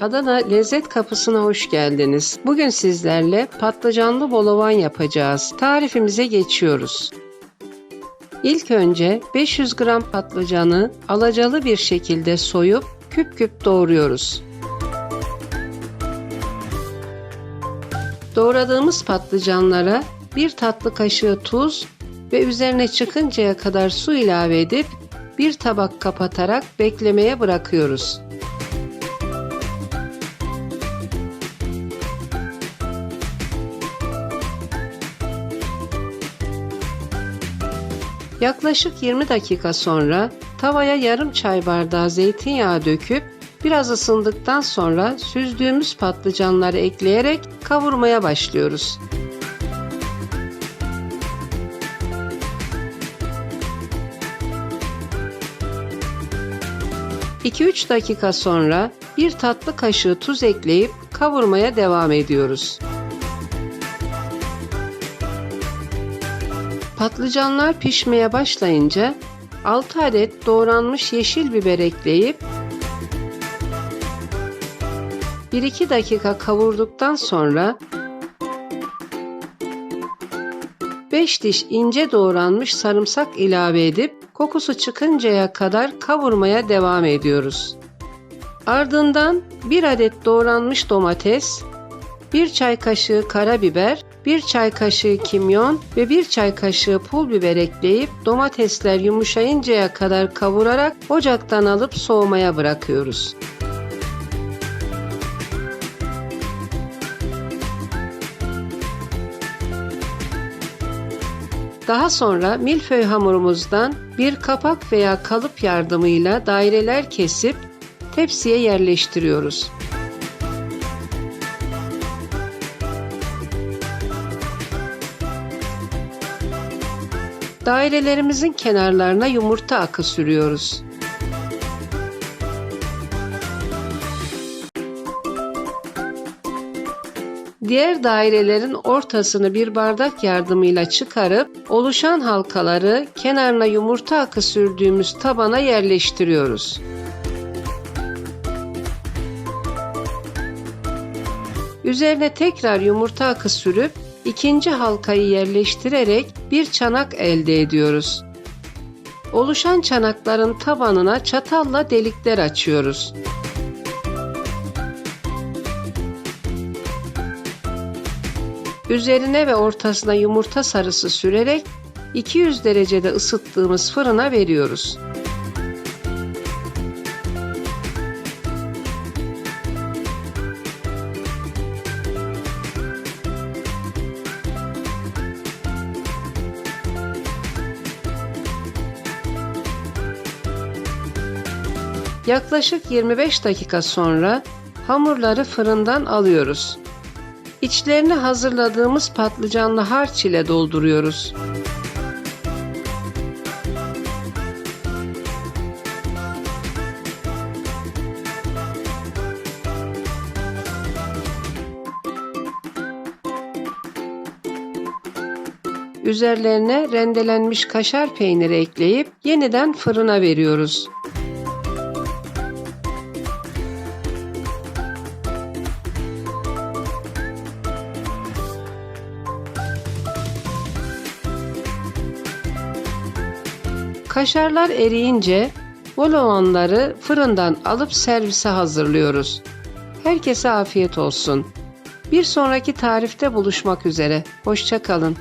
Adana Lezzet Kapısı'na hoş geldiniz. Bugün sizlerle patlıcanlı bolovan yapacağız. Tarifimize geçiyoruz. İlk önce 500 gram patlıcanı alacalı bir şekilde soyup küp küp doğruyoruz. Doğradığımız patlıcanlara bir tatlı kaşığı tuz ve üzerine çıkıncaya kadar su ilave edip bir tabak kapatarak beklemeye bırakıyoruz. Yaklaşık 20 dakika sonra tavaya yarım çay bardağı zeytinyağı döküp biraz ısındıktan sonra süzdüğümüz patlıcanları ekleyerek kavurmaya başlıyoruz. 2-3 dakika sonra bir tatlı kaşığı tuz ekleyip kavurmaya devam ediyoruz. Patlıcanlar pişmeye başlayınca 6 adet doğranmış yeşil biber ekleyip 1-2 dakika kavurduktan sonra 5 diş ince doğranmış sarımsak ilave edip kokusu çıkıncaya kadar kavurmaya devam ediyoruz. Ardından 1 adet doğranmış domates, 1 çay kaşığı karabiber, 1 çay kaşığı kimyon ve 1 çay kaşığı pul biber ekleyip domatesler yumuşayıncaya kadar kavurarak ocaktan alıp soğumaya bırakıyoruz. Daha sonra milföy hamurumuzdan bir kapak veya kalıp yardımıyla daireler kesip tepsiye yerleştiriyoruz. Dairelerimizin kenarlarına yumurta akı sürüyoruz. Diğer dairelerin ortasını bir bardak yardımıyla çıkarıp oluşan halkaları kenarına yumurta akı sürdüğümüz tabana yerleştiriyoruz. Üzerine tekrar yumurta akı sürüp ikinci halkayı yerleştirerek bir çanak elde ediyoruz. Oluşan çanakların tabanına çatalla delikler açıyoruz. Üzerine ve ortasına yumurta sarısı sürerek 200 derecede ısıttığımız fırına veriyoruz. Yaklaşık 25 dakika sonra hamurları fırından alıyoruz. İçlerini hazırladığımız patlıcanlı harç ile dolduruyoruz. Üzerlerine rendelenmiş kaşar peyniri ekleyip yeniden fırına veriyoruz. Kaşarlar eriyince bolovanları fırından alıp servise hazırlıyoruz. Herkese afiyet olsun. Bir sonraki tarifte buluşmak üzere. Hoşçakalın.